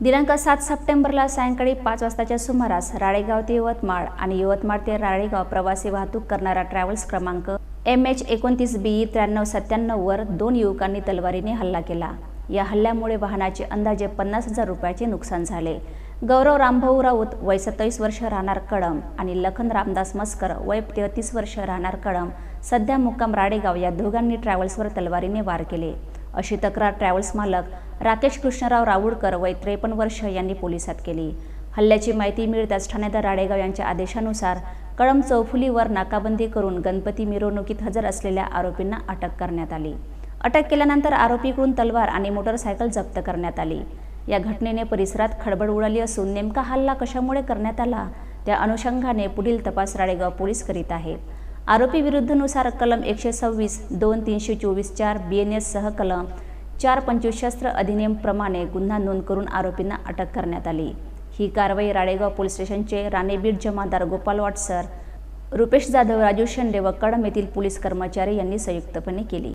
दिनांक सात सप्टेंबरला सायंकाळी पाच वाजताच्या सुमारास राळेगाव ते यवतमाळ आणि यवतमाळ ते राळेगाव प्रवासी वाहतूक करणारा ट्रॅव्हल्स क्रमांक एम एच एकोणतीस बी त्र्याण्णव सत्त्याण्णववर दोन युवकांनी तलवारीने हल्ला केला. या हल्ल्यामुळे वाहनाचे अंदाजे पन्नास हजार रुपयाचे नुकसान झाले. गौरव रामभाऊ राऊत वय सत्तावीस वर्ष राहणार कळम आणि लखन रामदास मस्कर वय तेहतीस वर्ष राहणार कळम सध्या मुक्काम राडेगाव या दोघांनी ट्रॅव्हल्सवर तलवारीने वार केले. अशी तक्रार ट्रॅव्हल्स मालक राकेश कृष्णराव राऊळकर वय त्रेपन्न वर्ष यांनी पोलिसात केली. हल्ल्याची माहिती मिळताच ठाणेदार राडेगाव यांच्या आदेशानुसार कळम चौफुलीवर नाकाबंदी करून गणपती मिरवणुकीत हजर असलेल्या आरोपींना अटक करण्यात आली. अटक केल्यानंतर आरोपीकडून तलवार आणि मोटरसायकल जप्त करण्यात आली. या घटनेने परिसरात खळबळ उडाली असून नेमका हल्ला कशामुळे करण्यात आला त्या अनुषंगाने पुढील तपास राळेगाव पोलीस करीत आहेत. आरोपी विरुद्धनुसार कलम एकशे सव्वीस दोन तीनशे चोवीस चार बी एन एस सह कलम चार पंचशस्त्र अधिनियमप्रमाणे गुन्हा नोंद करून आरोपींना अटक करण्यात आली. ही कारवाई राळेगाव पोलीस स्टेशनचे राणेबीड जमादार गोपाल वाटसर रुपेश जाधव राजू शेंडे व कडम येथील पोलीस कर्मचारी यांनी संयुक्तपणे केली.